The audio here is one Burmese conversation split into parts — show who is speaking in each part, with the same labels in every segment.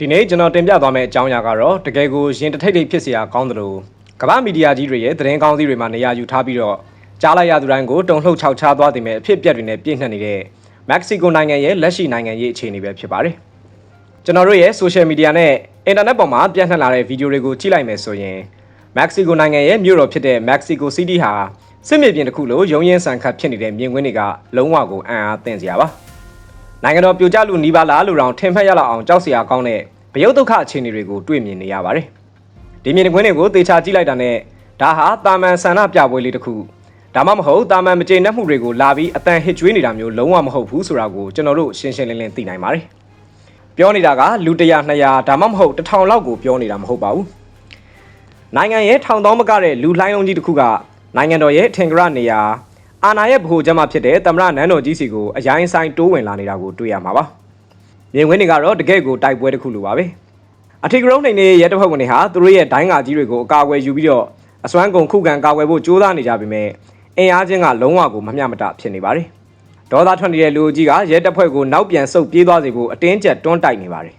Speaker 1: ဒီနေ့ကျွန်တော်တင်ပြသွားမယ့်အကြောင်းအရာကတော့တကယ်ကိုရင်တထိတ်ထိတ်ဖြစ်စရာကောင်းတယ်လို့ကမ္ဘာမီဒီယာကြီးတွေရဲ့သတင်းကောင်းစီးတွေမှာနေရာယူထားပြီးတော့ကြားလိုက်ရသူတိုင်းကိုတုံ့လှုပ်ခြောက်ခြားသွားတင်မဲ့အဖြစ်အပျက်တွေနဲ့ပြည့်နှက်နေတဲ့မက္ကဆီကိုနိုင်ငံရဲ့လက်ရှိနိုင်ငံရေးအခြေအနေပဲဖြစ်ပါတယ်ကျွန်တော်တို့ရဲ့ social media နဲ့ internet ပေါ်မှာပြန့်နှံ့လာတဲ့ဗီဒီယိုတွေကိုကြည့်လိုက်မယ်ဆိုရင်မက္ကဆီကိုနိုင်ငံရဲ့မြို့တော်ဖြစ်တဲ့မက္ကဆီကိုစီးတီးဟာစစ်မြေပြင်တစ်ခုလိုရုံးရင်းဆန်ခတ်ဖြစ်နေတဲ့မြင်ကွင်းတွေကလုံးဝကိုအံ့အားသင့်စရာပါ နိုင်ငံတော်ပြိုကျလူနီးပါးလားလူတောင်ထင်မှတ်ရလောက်အောင်ကြောက်စရာကောင်းတဲ့ဗရုတ်ဒုက္ခအခြေအနေတွေကိုတွေ့မြင်နေရပါတယ်။ဒီမြင်ကွင်းတွေကိုသေချာကြည့်လိုက်တာနဲ့ဒါဟာတာမန်ဆန္ဒပြပွဲလေးတစ်ခုဒါမှမဟုတ်တာမန်မကျေနပ်မှုတွေကိုလာပြီးအတန်ဟစ်ကြွေးနေတာမျိုးလုံးဝမဟုတ်ဘူးဆိုတာကိုကျွန်တော်တို့ရှင်းရှင်းလင်းလင်းသိနိုင်ပါတယ်။ပြောနေတာကလူ100 200ဒါမှမဟုတ်1000လောက်ကိုပြောနေတာမဟုတ်ပါဘူး။နိုင်ငံရဲ့ထောင်သောမကတဲ့လူလှိုင်းလုံးကြီးတစ်ခုကနိုင်ငံတော်ရဲ့ထင်ကြရနေရာ အာဏာရဲ့ဗဟိုချက်မှဖြစ်တဲ့သမရနန်းတော်ကြီးစီကိုအရင်ဆိုင်တိုးဝင်လာနေတာကိုတွေ့ရမှာပါ။မြင်ကွင်းတွေကတော့တကယ့်ကိုတိုက်ပွဲတစ်ခုလိုပါပဲ။အထီကရုံးနေနေရဲတပ်ဖွဲ့ဝင်တွေဟာသူတို့ရဲ့ဒိုင်းကာကြီးတွေကိုအကာအကွယ်ယူပြီးတော့အစွမ်းကုန်ခုခံကာကွယ်ဖို့ကြိုးစားနေကြပေမဲ့အင်အားချင်းကလုံးဝကိုမမျှမတဖြစ်နေပါတယ်။ဒေါသထွက်နေတဲ့လူကြီးကရဲတပ်ဖွဲ့ကိုနောက်ပြန်ဆုတ်ပြေးသွားစေဖို့အတင်းကျပ်တွန်းတိုက်နေပါတယ်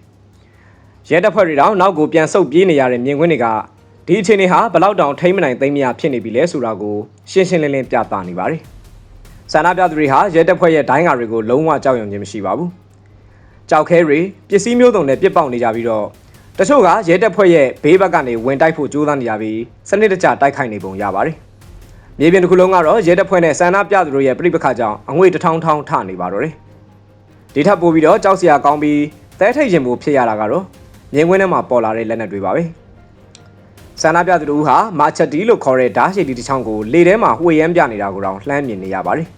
Speaker 1: ။ရဲတပ်ဖွဲ့တွေတောင်နောက်ကိုပြန်ဆုတ်ပြေးနေရတဲ့မြင်ကွင်းတွေကဒီအခြေအနေဟာဘလောက်တောင်ထိမ့်မနိုင်သိမ့်မရဖြစ်နေပြီလဲဆိုတာကိုရှင်းရှင်းလင်းလင်းပြသနေပါတယ်။ ဆန္ဒပြသူတွေဟာရဲတပ်ဖွဲ့ရဲ့ဒိုင်းကာတွေကိုလုံးဝကြောက်ရွံ့ခြင်းမရှိပါဘူး။ကြောက်ခဲတွေပစ္စည်းမျိုးစုံနဲ့ပြစ်ပေါက်နေကြပြီးတော့တချို့ကရဲတပ်ဖွဲ့ရဲ့ဘေးဘက်ကနေဝင်တိုက်ဖို့ကြိုးစားနေကြပြီးစနစ်တကျတိုက်ခိုက်နေပုံရပါတယ်။မြေပြင်တစ်ခုလုံးကတော့ရဲတပ်ဖွဲ့နဲ့ဆန္ဒပြသူတို့ရဲ့ပြိပခါကြောင့်အငွေတထောင်ထောင်ထနေပါတော့တယ်။ဒီထပ်ပို့ပြီးတော့ကြောက်စရာကောင်းပြီးသဲထိတ်ရင်မှုဖြစ်ရတာကတော့မြင်ကွင်းထဲမှာပေါ်လာတဲ့လက်နက်တွေပါပဲ။ဆန္ဒပြသူတို့ဟာမာချက်တီလို့ခေါ်တဲ့ဓာတ်ရှိတီတစ်ချောင်းကိုလေထဲမှာဝှေ့ရမ်းပြနေတာကိုတော့လှမ်းမြင်နေရပါတယ်။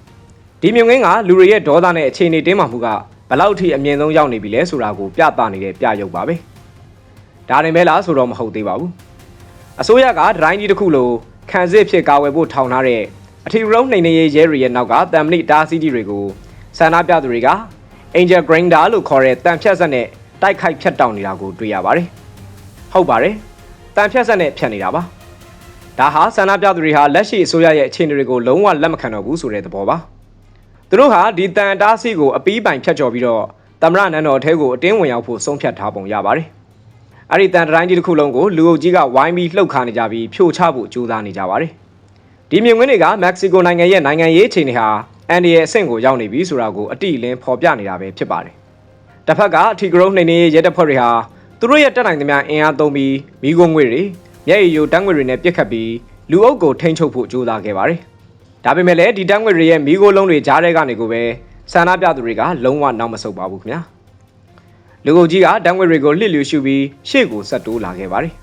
Speaker 1: ဒီမြင်ကွင်းကလူတွေရဲ့ဒေါသနဲ့အခြေအနေတင်းမာမှုကဘလောက်ထိအမြင့်ဆုံးရောက်နေပြီလဲဆိုတာကိုပြသနေတဲ့ပြရုပ်ပါပဲ။ဒါရင်ပဲလားဆိုတော့မဟုတ်သေးပါဘူး။အစိုးရကဒတိုင်းကြီးတစ်ခုလိုခံစစ်ဖြစ်ကာဝယ်ဖို့ထောင်ထားတဲ့အထီရုံးနှိမ်နေရေးရဲတွေရဲ့နောက်ကတမ်မဏိတားစီးကြီးတွေကိုဆန္ဒပြသူတွေက Angel Grinder လို့ခေါ်တဲ့တန်ဖြတ်ဆက်နဲ့တိုက်ခိုက်ဖြတ်တောက်နေတာကိုတွေ့ရပါတယ်။ဟုတ်ပါတယ်။တန်ဖြတ်ဆက်နဲ့ဖြတ်နေတာပါ။ဒါဟာဆန္ဒပြသူတွေဟာလက်ရှိအစိုးရရဲ့အခြေအနေတွေကိုလုံးဝလက်မခံတော့ဘူးဆိုတဲ့သဘောပါ။ သူတို့ဟာဒီတန်တားစီကိုအပီးပိုင်ဖြတ်ကျော်ပြီးတော့သမရနန်းတော်အထဲကိုအတင်းဝင်ရောက်ဖို့ဆုံးဖြတ်ထားပုံရပါတယ်။အဲ့ဒီတန်တိုင်းကြီးတစ်ခုလုံးကိုလူအုပ်ကြီးကဝိုင်းပြီးလှုပ်ခါနေကြပြီးဖြိုချဖို့ကြိုးစားနေကြပါတယ်။ဒီမြင်ကွင်းတွေကမက္ကဆီကိုနိုင်ငံရဲ့နိုင်ငံရေးအခြေအနေဟာအန်ဒီရဲ့အဆင့်ကိုရောက်နေပြီဆိုတာကိုအတိအလင်းဖော်ပြနေတာပဲဖြစ်ပါတယ်။တစ်ဖက်ကအထီဂရုနှိမ့်နေရဲတပ်ဖွဲ့တွေဟာသူတို့ရဲ့တက်နိုင်သမျှအင်အားသုံးပြီးမိကုံငွေတွေမျက်ရည်ယိုတန်းငွေတွေနဲ့ပြစ်ခတ်ပြီးလူအုပ်ကိုထိန်းချုပ်ဖို့ကြိုးစားခဲ့ပါတယ်။ ဒါပေမဲ့လည်းဒီတန်းငွေတွေရဲ့မိခိုးလုံးတွေကြားထဲကနေကိုပဲဆန္ဒပြသူတွေကလုံးဝနောက်မဆုတ်ပါဘူးခင်ဗျာ။လူအုပ်ကြီးကတန်းငွေတွေကိုလှစ်လျူရှုပြီးရှေ့ကိုဆက်တိုးလာခဲ့ပါတယ်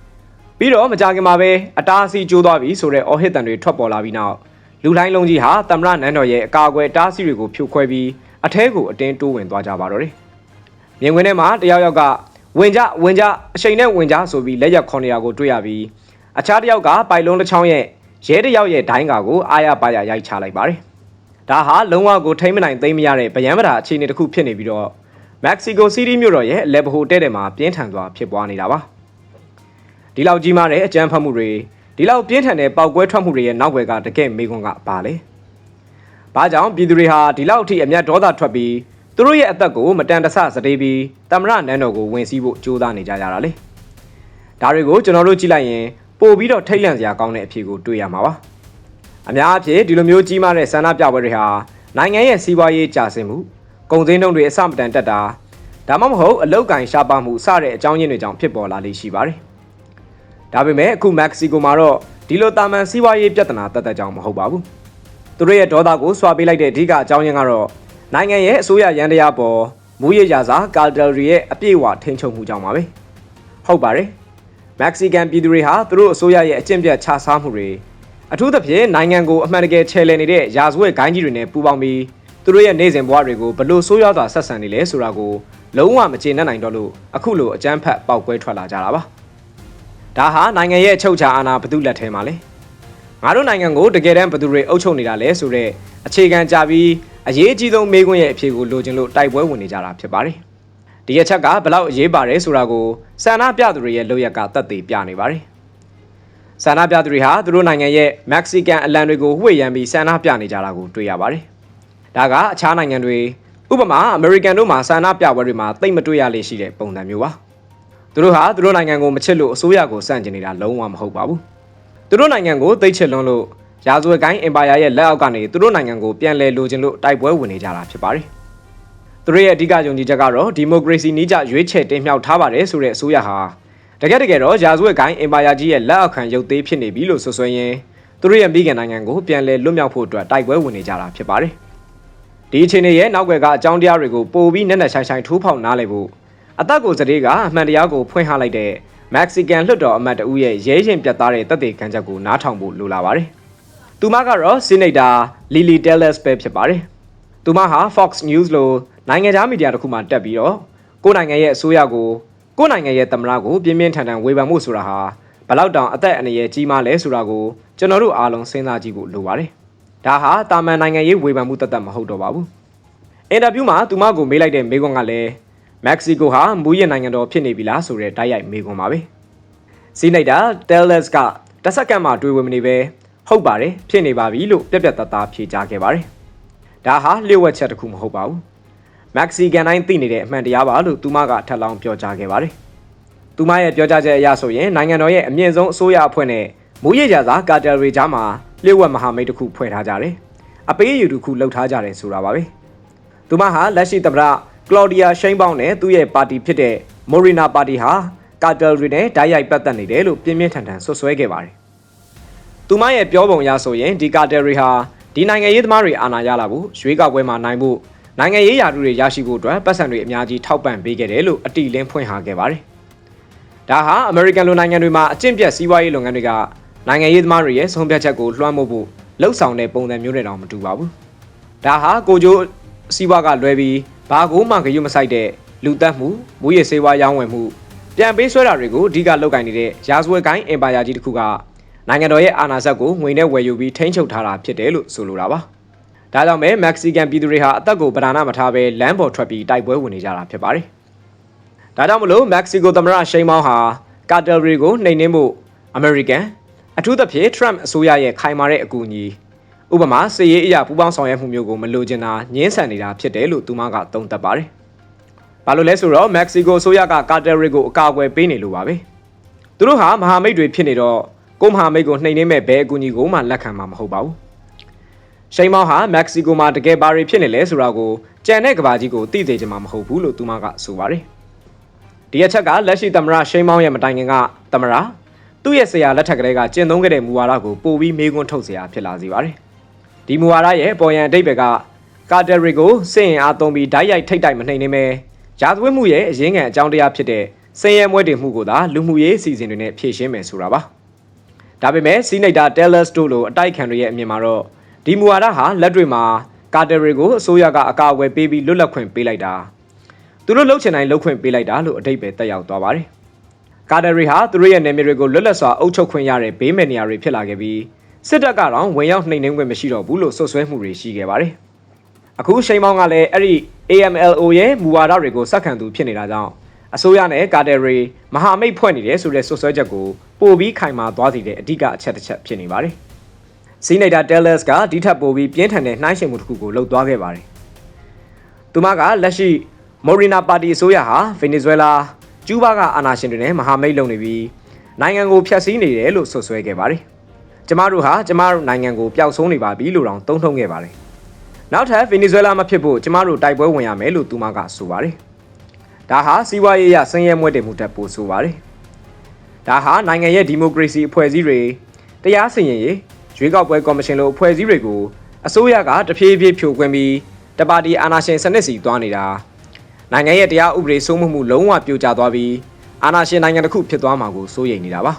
Speaker 1: ။ပြီးတော့မကြခင်မှာပဲအတားအဆီးကျိုးသွားပြီဆိုတဲ့အော်ဟစ်တန်တွေထွက်ပေါ်လာပြီးနောက်လူတိုင်းလုံးကြီးဟာသမရနန်းတော်ရဲ့အကာအကွယ်တားဆီးတွေကိုဖြိုခွဲပြီးအထဲကိုအတင်းတိုးဝင်သွားကြပါတော့တယ်။မြင်ကွင်းထဲမှာတယောက်ယောက်ကဝင်ကြဝင်ကြအချိန်နဲ့ဝင်ကြဆိုပြီးလက်ရက်ခွန်နေရကိုတွေ့ရပြီးအခြားတစ်ယောက်ကပိုင်လုံးတစ်ချောင်းရဲ့ ရဲတစ်ယောက်ရဲ့ဒိုင်းကာကိုအာရပါရရိုက်ချလိုက်ပါတယ်။ဒါဟာလုံးဝကိုထိမ့်မနိုင်သိမ်းမရတဲ့ဗျံပဓာအခြေအနေတစ်ခုဖြစ်နေပြီးတော့မက္ကဆီကိုစီးတီးမြို့တော်ရဲ့လက်ဗဟိုတဲ့တဲ့မှာပြင်းထန်စွာဖြစ်ပွားနေတာပါ။ဒီလောက်ကြီးမားတဲ့အကြမ်းဖက်မှုတွေဒီလောက်ပြင်းထန်တဲ့ပောက်ကွဲထွက်မှုတွေရဲ့နောက်ွယ်ကတကယ်မေခွန်းကပါလေ။ဘာကြောင့်ပြည်သူတွေဟာဒီလောက်အထိအမျက်ဒေါသထွက်ပြီးသူတို့ရဲ့အသက်ကိုမတန်တဆစတေးပြီးတမရနန်းတော်ကိုဝင်စီးဖို့ကြိုးစားနေကြရတာလေဒါတွေကိုကျွန်တော်တို့ကြည့်လိုက်ရင် ပို့ပြီးတော့ထိတ်လန့်စရာကောင်းတဲ့အဖြေကိုတွေ့ရမှာပါအများအပြားဒီလိုမျိုးကြီးမားတဲ့ဆန္ဒပြပွဲတွေဟာနိုင်ငံရဲ့စီးပွားရေးကျဆင်းမှုကုန်စည်နှုန်းတွေအဆမတန်တက်တာဒါမှမဟုတ်အလုတ်ကင်ရှားပါမှုစတဲ့အကြောင်းရင်းတွေကြောင့်ဖြစ်ပေါ်လာလိမ့်ရှိပါတယ်ဒါပေမဲ့အခုမက္ကဆီကိုမှာတော့ဒီလိုတာမန်စီးပွားရေးပြဿနာတက်တက်ကြောင်မဟုတ်ပါဘူးသူတို့ရဲ့ဒေါသကိုစွာပေးလိုက်တဲ့အဓိကအကြောင်းရင်းကတော့နိုင်ငံရဲ့အစိုးရရန်တရားပေါ်မူရရစာကာတယ်ရီရဲ့အပြည့်အဝထိန်းချုပ်မှုကြောင့်ပါပဲဟုတ်ပါတယ် မက္ကဆီကန်ပြည်သူတွေဟာသူတို့အစိုးရရဲ့အကျင့်ပြတ်ခြစားမှုတွေအထူးသဖြင့်နိုင်ငံကိုအမှန်တကယ်ချဲလှယ်နေတဲ့ရာဇဝတ်ဂိုင်းကြီးတွေနဲ့ပူးပေါင်းပြီးသူတို့ရဲ့နေစဉ်ဘဝတွေကိုဘလို့ဆိုးရွားစွာဆက်ဆံနေလဲဆိုတာကိုလုံးဝမကျေနပ်နိုင်တော့လို့အခုလိုအကြမ်းဖက်ပောက်ကွဲထွက်လာကြတာပါဒါဟာနိုင်ငံရဲ့အချုပ်ချာအာဏာဘယ်သူလက်ထဲမှာလဲငါတို့နိုင်ငံကိုတကယ်တမ်းဘယ်သူတွေအုပ်ချုပ်နေတာလဲဆိုတော့အခြေခံကြပြီးအရေးအကြီးဆုံးမေးခွန်းရဲ့အဖြေကိုလိုချင်လို့တိုက်ပွဲဝင်နေကြတာဖြစ်ပါတယ်။ ဒီအချက်ကဘလောက်အရေးပါတယ်ဆိုတာကိုဆန္ဒပြသူတွေရဲ့လုပ်ရက်ကသက်သေပြနေပါတယ်။ဆန္ဒပြသူတွေဟာသူတို့နိုင်ငံရဲ့မက္ကဆီကန်အလံတွေကိုဝှေ့ရမ်းပြီးဆန္ဒပြနေကြတာကိုတွေ့ရပါတယ်။ဒါကအခြားနိုင်ငံတွေဥဥပမာအမေရိကန်တို့မှာဆန္ဒပြပွဲတွေမှာတိတ်မတွေ့ရလေရှိတဲ့ပုံစံမျိုးပါသူတို့ဟာသူတို့နိုင်ငံကိုမချစ်လို့အစိုးရကိုစန့်ကျင်နေတာလုံးဝမဟုတ်ပါဘူးသူတို့နိုင်ငံကိုသိတ်ချစ်လွန်းလို့ရာဇဝတ်ကိုင်းအင်ပါယာရဲ့လက်အောက်ကနေသူတို့နိုင်ငံကိုပြန်လည်လိုချင်လို့တိုက်ပွဲဝင်နေကြတာဖြစ်ပါတယ် သူတို့ရဲ့အဓိကယုံကြည်ချက်ကတော့ဒီမိုကရေစီနည်းကျရွေးချယ်တင်မြှောက်ထားပါတယ်ဆိုတဲ့အစိုးရဟာတကယ်တကယ်တော့ရာဇဝတ်ကိုင်းအင်ပါယာကြီးရဲ့လက်အောက်ခံရုပ်သေးဖြစ်နေပြီလို့ဆိုဆွဲရင်သူတို့ရဲ့မိခင်နိုင်ငံကိုပြန်လည်လွတ်မြောက်ဖို့အတွက်တိုက်ပွဲဝင်နေကြတာဖြစ်ပါတယ်ဒီအခြေအနေရဲ့နောက်ွယ်ကအကြောင်းတရားတွေကိုပိုပြီးနက်နက်ရှိုင်းရှိုင်းထိုးဖောက်နားလည်ဖို့အသက်ကိုစတေးကအမှန်တရားကိုဖွင့်ဟလိုက်တဲ့မက္ကဆီကန်လွှတ်တော်အမတ်တဦးရဲ့ရဲရင်ပြတ်သားတဲ့တပ်တွေခံချက်ကိုနားထောင်ဖို့လိုလာပါတယ်။သူမကတော့ဆီနိတ်တာလီလီတယ်လက်စ်ပဲဖြစ်ပါတယ်။ သူမဟာ Fox News လိုနိုင်ငံခြားမီဒီယာတစ်ခုမှတက်ပြီးတော့ကိုယ်နိုင်ငံရဲ့အစိုးရကိုကိုယ်နိုင်ငံရဲ့သမ္မတကိုပြင်းပြင်းထန်ထန်ဝေဖန်မှုဆိုတာဟာဘလောက်တောင်အသက်အန္တရာယ်ကြီးမားလဲဆိုတာကိုကျွန်တော်တို့အားလုံးစဉ်းစားကြည့်ဖို့လိုပါတယ်။ဒါဟာတာမန်နိုင်ငံရေးဝေဖန်မှုတသက်မဟုတ်တော့ပါဘူး။အင်တာဗျူးမှာသူမကိုမေးလိုက်တဲ့မေးခွန်းကလည်းမက္ကဆီကိုဟာမူရနိုင်ငံတော်ဖြစ်နေပြီလားဆိုတဲ့တိုက်ရိုက်မေးခွန်းပါပဲ။စီးလိုက်တာတယ်လက်စ်ကတစ်စက္ကန့်မှတွေးဝင်မနေပဲဟုတ်ပါတယ်ဖြစ်နေပါပြီလို့ပြက်ပြက်သားသားဖြေကြားခဲ့ပါတယ်။ ဒါဟာလျှို့ဝှက်ချက်တစ်ခုမဟုတ်ပါဘူး။မက္ကဆီကန်တိုင်းသိနေတဲ့အမှန်တရားပါလို့သူမကထပ်လောင်းပြောကြားခဲ့ပါတယ်။သူမရဲ့ပြောကြားချက်အရဆိုရင်နိုင်ငံတော်ရဲ့အမြင့်ဆုံးအစိုးရအဖွဲ့နဲ့မူရကြစားကာတယ်ရီကြားမှာလျှို့ဝှက်မဟာမိတ်တစ်ခုဖွဲ့ထားကြတယ်။အပေးအယူတစ်ခုလှုပ်ထားကြတယ်ဆိုတာပါပဲ။သူမဟာလက်ရှိသမ္မတကလော်ဒီယာရှိန်ပေါင်းနဲ့သူ့ရဲ့ပါတီဖြစ်တဲ့မိုရီနာပါတီဟာကာတယ်ရီနဲ့ဓာတ်ရိုက်ပတ်သက်နေတယ်လို့ပြင်းပြင်းထန်ထန်ဆွဆွဲခဲ့ပါတယ်။သူမရဲ့ပြောပုံအရဆိုရင်ဒီကာတယ်ရီဟာ ဒီနိုင်ငံရေးသမားတွေအာဏာရလာဖို့ရွေးကောက်ပွဲမှာနိုင်ဖို့နိုင်ငံရေးရာထူးတွေရရှိဖို့အတွက်ပတ်စံတွေအများကြီးထောက်ပံ့ပေးခဲ့တယ်လို့အတိလင်းဖွင့်ဟခဲ့ပါတယ်။ဒါဟာအမေရိကန်လိုနိုင်ငံတွေမှာအကျင့်ပြတ်စီးပွားရေးလုပ်ငန်းတွေကနိုင်ငံရေးသမားတွေရဲ့ဆုံးဖြတ်ချက်ကိုလွှမ်းမိုးဖို့လှုပ်ဆောင်တဲ့ပုံစံမျိုးတွေတောင်မတူပါဘူး။ဒါဟာကိုကျိုးစီးပွားကလွဲပြီးဘာကိုမှဂရုမစိုက်တဲ့လူတက်မှုမူရစေဝါရောင်းဝယ်မှုပြန်ပေးဆွဲတာတွေကိုအဓိကလုပ်ကင်နေတဲ့ရာဇဝတ်ကိုင်းအင်ပါယာကြီးတစ်ခုက နိုင်ငံတော်ရဲ့အာဏာစက်ကိုငွေနဲ့ဝယ်ယူပြီးထိန်းချုပ်ထားတာဖြစ်တယ်လို့ဆိုလိုတာပါ။ဒါကြောင့်ပဲမက္ကဆီကန်ပြည်သူတွေဟာအသက်ကိုပဓာနာမထားဘဲလမ်းပေါ်ထွက်ပြီးတိုက်ပွဲဝင်နေကြတာဖြစ်ပါတယ်။ဒါကြောင့်မလို့မက္ကဆီကိုသမ္မတရှိန်မောင်းဟာကာတယ်ရီကိုနှိမ်နင်းဖို့အမေရိကန်အထူးသဖြင့် Trump အစိုးရရဲ့ခိုင်မာတဲ့အကူအညီဥပမာစစ်ရေးအရာပူးပေါင်းဆောင်ရွက်မှုမျိုးကိုမလိုချင်တာညှင်းဆန်နေတာဖြစ်တယ်လို့သူမကသုံးသပ်ပါတယ်။ဘာလို့လဲဆိုတော့မက္ကဆီကိုအစိုးရကကာတယ်ရီကိုအကာအကွယ်ပေးနေလို့ပါပဲ။သူတို့ဟာမဟာမိတ်တွေဖြစ်နေတော့ ကိုမဟာမိတ်ကိုနှိမ်နှင်းမဲ့ဘဲအကူအညီကိုမှလက်ခံမှာမဟုတ်ပါဘူး။ရှိန်မောင်းဟာမက္ကဆီကိုမှာတကယ်ဘာတွေဖြစ်နေလဲဆိုတာကိုကြံတဲ့ကဘာကြီးကိုသိစေချင်မှာမဟုတ်ဘူးလို့သူမကဆိုပါတယ်။ဒီအချက်ကလက်ရှိသမရရှိန်မောင်းရဲ့မတိုင်ခင်ကသမရသူ့ရဲ့ဆရာလက်ထက်ကလေးကကျင့်သုံးခဲ့တဲ့မူဝါဒကိုပိုပြီးမေးခွန်းထုတ်စရာဖြစ်လာစေပါတယ်။ဒီမူဝါဒရဲ့ပေါ်ရန်အဓိပ္ပာယ်ကကာတယ်ရီကိုစင်ရင်အားသုံးပြီးဓာတ်ရိုက်ထိတ်တိုက်မနှိမ်နေမဲရာဇဝတ်မှုရဲ့အရင်းခံအကြောင်းတရားဖြစ်တဲ့စင်ရဲမွဲတင်မှုကိုသာလူမှုရေးအစီအစဉ်တွေနဲ့ဖြည့်ရှင်းမယ်ဆိုတာပါ။ ဒါပေမဲ့စီနိတ်တာတယ်လက်စ်တို့လိုအတိုက်ခံတွေရဲ့အမြင်မှာတော့ဒီမူဝါဒဟာလက်တွေမှာကာတယ်ရီကိုအစိုးရကအကာအကွယ်ပေးပြီးလွတ်လပ်ခွင့်ပေးလိုက်တာသူတို့လှုပ်ချင်တိုင်းလှုပ်ခွင့်ပေးလိုက်တာလို့အတိတ်ပဲတက်ရောက်သွားပါတယ်ကာတယ်ရီဟာသူတို့ရဲ့နယ်မြေတွေကိုလွတ်လပ်စွာအုပ်ချုပ်ခွင့်ရတဲ့ဘေးမဲ့နေရာတွေဖြစ်လာခဲ့ပြီးစစ်တပ်ကတော့ဝင်ရောက်နှိမ်နှင်းခွင့်မရှိတော့ဘူးလို့ဆွဆွဲမှုတွေရှိခဲ့ပါတယ်။အခုရှိန်မောင်းကလည်းအဲ့ဒီ AMLO ရဲ့မူဝါဒတွေကိုစက္ကန့်သူဖြစ်နေတာကြောင့် အစိုးရနဲ့ကာတယ်ရီမဟာမိတ်ဖွဲ့နေတယ်ဆိုတဲ့ဆွဆွဲချက်ကိုပိုပြီးခိုင်မာသွားစေတဲ့အဓိကအချက်တစ်ချက်ဖြစ်နေပါတယ်။စီနီတာတယ်လက်စ်ကဒီထက်ပိုပြီးပြင်းထန်တဲ့နှိုင်းယှဉ်မှုတစ်ခုကိုလှုပ်သွားခဲ့ပါတယ်။သူမကလက်ရှိမိုရီနာပါတီအစိုးရဟာဗင်နီဇွဲလားကျူးဘားကအာဏာရှင်တွေနဲ့မဟာမိတ်လုပ်နေပြီးနိုင်ငံကိုဖျက်ဆီးနေတယ်လို့ဆွဆွဲခဲ့ပါတယ်။ကျမတို့ဟာကျမတို့နိုင်ငံကိုပျောက်ဆုံးနေပါပြီလို့တောင်သုံးထုံးခဲ့ပါတယ်။နောက်ထပ်ဗင်နီဇွဲလားမဖြစ်ဖို့ကျမတို့တိုက်ပွဲဝင်ရမယ်လို့သူမကဆိုပါတယ်။ ဒါဟာစီးပွားရေးအရဆင်းရဲမွဲတေမှုတက်ပို့ဆိုပါတယ်။ဒါဟာနိုင်ငံရဲ့ဒီမိုကရေစီအဖွဲ့အစည်းတွေတရားစီရင်ရေးရွေးကောက်ပွဲကော်မရှင်လိုအဖွဲ့အစည်းတွေကိုအစိုးရကတဖြည်းဖြည်းဖြိုခွင်းပြီးတပါတီအာဏာရှင်စနစ်စီသွားနေတာနိုင်ငံရဲ့တရားဥပဒေစိုးမိုးမှုလုံးဝပြိုကျသွားပြီးအာဏာရှင်နိုင်ငံတစ်ခုဖြစ်သွားမှာကိုစိုးရိမ်နေတာပါ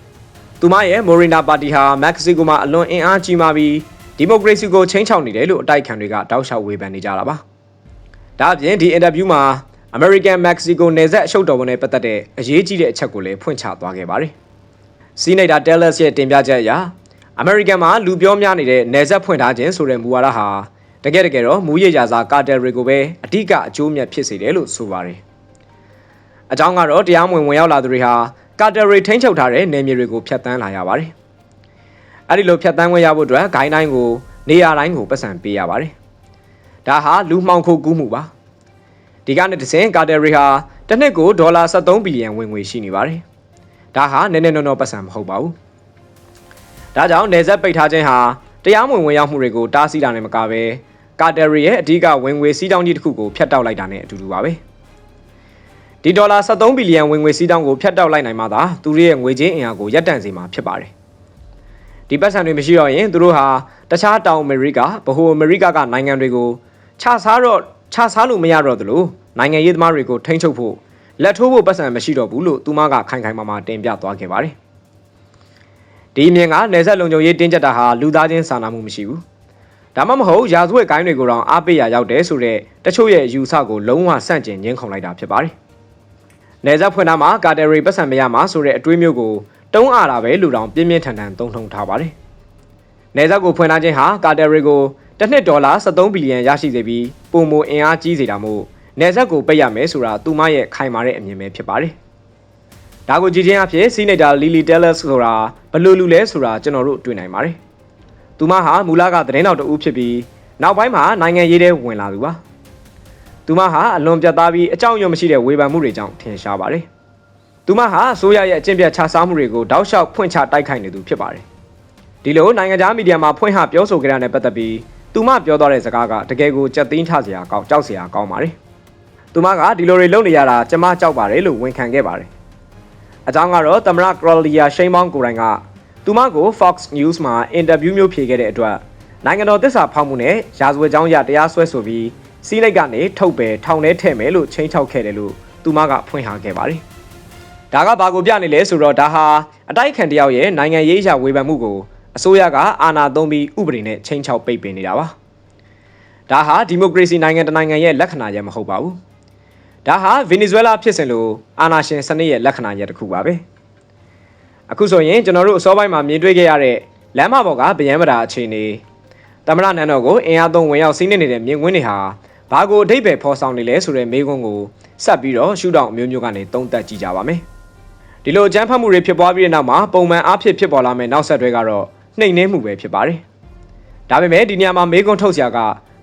Speaker 1: ။သူမရဲ့မိုရီနာပါတီဟာမက္ကဆီကိုမှာအလွန်အင်အားကြီးမားပြီးဒီမိုကရေစီကိုချိန်ချောက်နေတယ်လို့အတိုက်ခံတွေကတောက်လျှောက်ဝေဖန်နေကြတာပါ။ဒါအပြင်ဒီအင်တာဗျူးမှာ American Mexico နယ်စပ်အရှုပ်တော်ပုံနဲ့ပတ်သက်တဲ့အရေးကြီးတဲ့အချက်ကိုလည်းဖွင့်ချသွားခဲ့ပါတယ်။စီနီတာတယ်လက်စ်ရဲ့တင်ပြချက်အရ American မှာလူပြောများနေတဲ့နယ်စပ်ဖွင့်ထားခြင်းဆိုတဲ့မူဝါဒဟာတကယ်တကယ်တော့မူရရစာကာတယ်ရီကိုပဲအဓိကအကျိုးမြတ်ဖြစ်စေတယ်လို့ဆိုပါတယ်။အကြောင်းကတော့တရားမဝင်ဝင်ရောက်လာသူတွေဟာကာတယ်ရီထိန်းချုပ်ထားတဲ့နယ်မြေတွေကိုဖျက်ဆီးလာရပါတယ်။အဲဒီလိုဖျက်ဆီးခွင့်ရဖို့အတွက်ဂိုင်းတိုင်းကိုနေရာတိုင်းကိုပတ်စံပေးရပါတယ်။ဒါဟာလူမှောင်ခိုကူးမှုပါ ဒီကနေ့တစဉ်ကာတယ်ရီဟာတစ်နှစ်ကိုဒေါ်လာ73ဘီလီယံဝင်ငွေရှိနေပါတယ်ဒါဟာနည်းနည်းနော်နော်ပတ်စံမဟုတ်ပါဘူးဒါကြောင့်နေဆက်ပိတ်ထားခြင်းဟာတရားမဝင်ဝင်ရောက်မှုတွေကိုတားဆီးတာနဲ့မကဘဲကာတယ်ရီရဲ့အဓိကဝင်ငွေစီးတောင်းကြီးတစ်ခုကိုဖျက်တောက်လိုက်တာနဲ့အတူတူပါပဲဒီဒေါ်လာ73ဘီလီယံဝင်ငွေစီးတောင်းကိုဖျက်တောက်လိုက်နိုင်မှသာသူတို့ရဲ့ငွေကြေးအင်အားကိုရပ်တန့်စေမှာဖြစ်ပါတယ်ဒီပတ်စံတွေမရှိတော့ရင်သူတို့ဟာတခြားတောင်အမေရိကဗဟိုအမေရိကကနိုင်ငံတွေကိုခြားစားတော့ ခြားစားလို့မရတော့သလိုနိုင်ငံရေးသမားတွေကိုထိန်းချုပ်ဖို့လက်ထိုးဖို့ပတ်စံမရှိတော့ဘူးလို့သူမကခိုင်ခိုင်မာမာတင်ပြသွားခဲ့ပါတယ်ဒီအမြင်ကနေဆက်လုံခြုံရေးတင်းကျပ်တာဟာလူသားချင်းစာနာမှုမရှိဘူးဒါမှမဟုတ်ရာဇဝတ်ကိုင်းတွေကိုတော့အားပေးရရောက်တယ်ဆိုတော့တချို့ရဲ့ယူဆကိုလုံးဝဆန့်ကျင်ညှင်းခုန်လိုက်တာဖြစ်ပါတယ်နေဆက်ဖွင့်တာမှာကာတယ်ရီပတ်စံမရမှာဆိုတဲ့အတွေးမျိုးကိုတုံးအားတာပဲလူတောင်ပြင်းပြင်းထန်ထန်သုံးထုံထားပါတယ်နေဆက်ကိုဖွင့်ထားခြင်းဟာကာတယ်ရီကို တစ်နှစ်ဒေါ်လာ73ဘီလီယံရရှိစေပြီးပုံမအင်အားကြီးစေတာမို့နေဆက်ကိုပိတ်ရမယ်ဆိုတာသူမရဲ့ခိုင်မာတဲ့အမြင်ပဲဖြစ်ပါတယ်။ဒါကိုကြည့်ချင်းအဖြစ်စီနေတာလီလီတယ်လက်ဆိုတာဘယ်လိုလူလဲဆိုတာကျွန်တော်တို့တွေ့နိုင်ပါတယ်။သူမဟာမူလကသတင်းတော်တဦးဖြစ်ပြီးနောက်ပိုင်းမှာနိုင်ငံရေးထဲဝင်လာသူပါ။သူမဟာအလွန်ပြတ်သားပြီးအကြောင်းအယွန့်မရှိတဲ့ဝေဖန်မှုတွေကြောင့်ထင်ရှားပါတယ်။သူမဟာအစိုးရရဲ့အကျင့်ပြတ်ခြစားမှုတွေကိုတောက်လျှောက်ဖွင့်ချတိုက်ခိုက်နေသူဖြစ်ပါတယ်။ဒီလိုနိုင်ငံခြားမီဒီယာမှာဖွင့်ဟပြောဆိုကြတဲ့နဲ့ပတ်သက်ပြီး သူမပြောသွားတဲ့စကားကတကယ်ကိုကြက်သိန်းချစရာကောင်းကြောက်စရာကောင်းပါတယ်။သူမကဒီလိုတွေလုပ်နေရတာကျမကြောက်ပါတယ်လို့ဝန်ခံခဲ့ပါတယ်။အကြောင်းကတော့သမရကရလီယာရှိန်မောင်းကိုယ်တိုင်ကသူမကို Fox News မှာအင်တာဗျူးမျိုးဖြေခဲ့တဲ့အတွက်နိုင်ငံတော်သစ္စာဖောက်မှုနဲ့ရာဇဝတ်ကြောင်းရတရားစွဲဆိုပြီးစီးလိုက်ကနေထုတ်ပယ်ထောင်ထဲထည့်မယ်လို့ချိန်ချောက်ခဲ့တယ်လို့သူမကဖွင့်ဟခဲ့ပါတယ်။ဒါကဘာကိုပြနေလဲဆိုတော့ဒါဟာအတိုက်ခံတယောက်ရဲ့နိုင်ငံရေးအရာဝေဖန်မှုကို အစိုးရကအာဏာသုံးပြီးဥပဒေနဲ့ချိန်ချောက်ပိတ်ပင်နေတာပါဒါဟာဒီမိုကရေစီနိုင်ငံတစ်နိုင်ငံရဲ့လက္ခဏာရမဟုတ်ပါဘူးဒါဟာဗင်နီဇွဲလားဖြစ်စဉ်လိုအာဏာရှင်စနစ်ရဲ့လက္ခဏာရတစ်ခုပါပဲအခုဆိုရင်ကျွန်တော်တို့အစောပိုင်းမှာမြင်တွေ့ခဲ့ရတဲ့လမ်းမပေါ်ကဗျံမတာအခြေအနေတမရနန်းတော်ကိုအင်အားသုံးဝင်ရောက်စီးနှင်နေတဲ့မြင်ကွင်းတွေဟာဘာကိုအထိပ္ပယ်ဖော်ဆောင်နေလဲဆိုတဲ့မေးခွန်းကိုဆက်ပြီးတော့ရှုထောင့်အမျိုးမျိုးကနေသုံးသပ်ကြည့်ကြပါမယ်ဒီလိုအကြမ်းဖက်မှုတွေဖြစ်ပွားပြီးတဲ့နောက်မှာပုံမှန်အားဖြင့်ဖြစ်ပေါ်လာမယ့်နောက်ဆက်တွဲကတော့ နှိမ်နှင်းမှုပဲဖြစ်ပါတယ်။ဒါပေမဲ့ဒီနေရာမှာမေးခွန်းထုတ်စရာက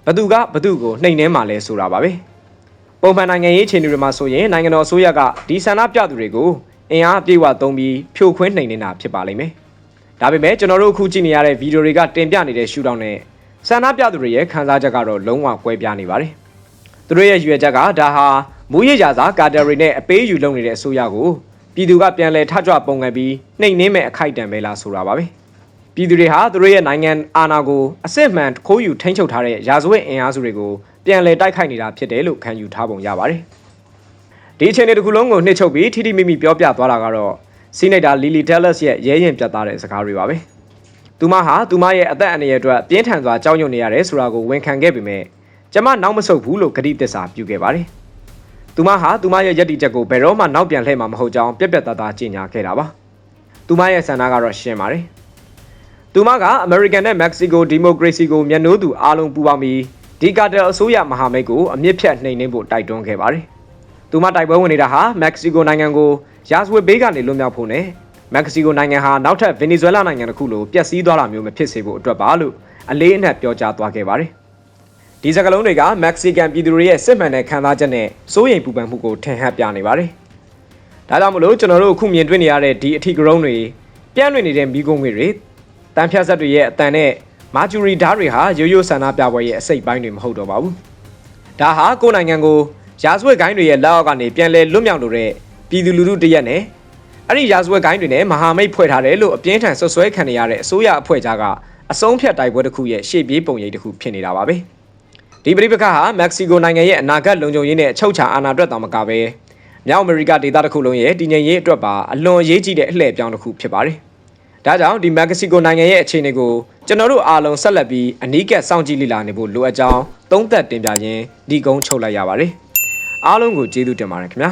Speaker 1: ဘသူကဘသူကိုနှိမ်နှင်းမှလဲဆိုတာပါပဲ။ပုံမှန်နိုင်ငံရေးအခြေအနေတွေမှာဆိုရင်နိုင်ငံတော်အစိုးရကဒီဆန္ဒပြသူတွေကိုအင်အားအပြည့်အဝသုံးပြီးဖြိုခွင်းနှိမ်နှင်းတာဖြစ်ပါလိမ့်မယ်။ဒါပေမဲ့ကျွန်တော်တို့အခုကြည့်နေရတဲ့ဗီဒီယိုတွေကတင်ပြနေတဲ့ရှူတောင်းနဲ့ဆန္ဒပြသူတွေရဲ့ခံစားချက်ကတော့လုံးဝကွဲပြားနေပါတယ်။သူတို့ရဲ့ရွေချက်ကဒါဟာမူရရစာကာတာရီနဲ့အပေးယူလုပ်နေတဲ့အစိုးရကိုပြည်သူကပြန်လဲထကြွပုံငံပြီးနှိမ်နှင်းမဲ့အခိုက်အတန့်ပဲလားဆိုတာပါပဲ။ ပြည်သူတွေဟာသူတို့ရဲ့နိုင်ငံအာဏာကိုအစစ်မှန်ခိုးယူထိန်းချုပ်ထားတဲ့ရာဇဝတ်အင်အားစုတွေကိုပြန်လည်တိုက်ခိုက်နေတာဖြစ်တယ်လို့ခံယူထားပုံရပါတယ်။ဒီအချိန်တွေတစ်ခုလုံးကိုနှိမ့်ချုပ်ပြီးထိထိမိမိပြောပြသွားတာကတော့စီနိုက်တာလီလီတယ်လက်စ်ရဲ့ရဲရင်ပြတ်သားတဲ့စကားတွေပါပဲ။သူမဟာသူမရဲ့အသက်အန္တရာယ်အတွက်ပြင်းထန်စွာကြောက်ရွံ့နေရတယ်ဆိုတာကိုဝန်ခံခဲ့ပေမဲ့ကျမနောက်မဆုတ်ဘူးလို့ဂတိသစ္စာပြုခဲ့ပါတယ်။သူမဟာသူမရဲ့ယက်တီချက်ကိုဘယ်တော့မှနောက်ပြန်လှည့်မှာမဟုတ်ကြောင်းပြက်ပြက်သားသားကြေညာခဲ့တာပါ။သူမရဲ့ဆန္ဒကတော့ရှင်းပါတယ်။ သူမကအမေရိကန်နဲ့မက္ကဆီကိုဒီမိုကရေစီကိုမျက်နှိုးသူအားလုံးပူးပေါင်းပြီးဒီကာတယ်အစိုးရမဟာမိတ်ကိုအမြင့်ဖြတ်နှိမ်နင်းဖို့တိုက်တွန်းခဲ့ပါတယ်။သူမတိုက်ပွဲဝင်နေတာဟာမက္ကဆီကိုနိုင်ငံကိုရာဇဝတ်ဘေးကနေလွတ်မြောက်ဖို့နဲ့မက္ကဆီကိုနိုင်ငံဟာနောက်ထပ်ဗင်နီဇွဲလားနိုင်ငံတစ်ခုလိုပျက်စီးသွားတာမျိုးမဖြစ်စေဖို့အတွက်ပါလို့အလေးအနက်ပြောကြားသွားခဲ့ပါတယ်။ဒီစကားလုံးတွေကမက္ကဆီကန်ပြည်သူတွေရဲ့စစ်မှန်တဲ့ခံစားချက်နဲ့စိုးရိမ်ပူပန်မှုကိုထင်ဟပ်ပြနေပါတယ်။ဒါကြောင့်မလို့ကျွန်တော်တို့အခုမြင်တွေ့နေရတဲ့ဒီအထီကရုံးတွေပြန့်လွင့်နေတဲ့မိကုံးတွေ တန်ဖြတ်ဆက်တွေရဲ့အတန်နဲ့မာဂျူရီဓာတ်တွေဟာရိုးရိုးဆန္ဒပြပွဲရဲ့အစိတ်ပိုင်းတွေမဟုတ်တော့ပါဘူး။ဒါဟာကိုယ်နိုင်ငံကိုရာဇဝတ်ဂိုင်းတွေရဲ့လက်အောက်ကနေပြန်လဲလွတ်မြောက်လို့တဲ့ပြည်သူလူထုတရက်နဲ့အဲ့ဒီရာဇဝတ်ဂိုင်းတွေနဲ့မဟာမိတ်ဖွဲ့ထားတယ်လို့အပြင်းထန်ဆွဆွဲခံနေရတဲ့အစိုးရအဖွဲ့ကြားကအစုံဖြတ်တိုက်ပွဲတစ်ခုရဲ့ရှေ့ပြေးပုံရိပ်တစ်ခုဖြစ်နေတာပါပဲ။ဒီပြည်ပခါဟာမက္ကဆီကိုနိုင်ငံရဲ့အနာဂတ်လုံခြုံရေးနဲ့အချုပ်ချာအာဏာအတွက်တောင်မကပဲမြောက်အမေရိကဒေသတစ်ခုလုံးရဲ့တည်ငြိမ်ရေးအတွက်ပါအလွန်အရေးကြီးတဲ့အလှည့်ပြောင်းတစ်ခုဖြစ်ပါတယ်။ ဒါကြောင့်ဒီမက္ကဆီကိုနိုင်ငံရဲ့အခြေအနေကိုကျွန်တော်တို့အားလုံးဆက်လက်ပြီးအနီးကပ်စောင့်ကြည့်လေ့လာနေဖို့လိုအပ်ကြောင်းသုံးသပ်တင်ပြရင်းဒီကုန်းချုပ်လိုက်ရပါတယ်အားလုံးကိုကျေးဇူးတင်ပါတယ်ခင်ဗျာ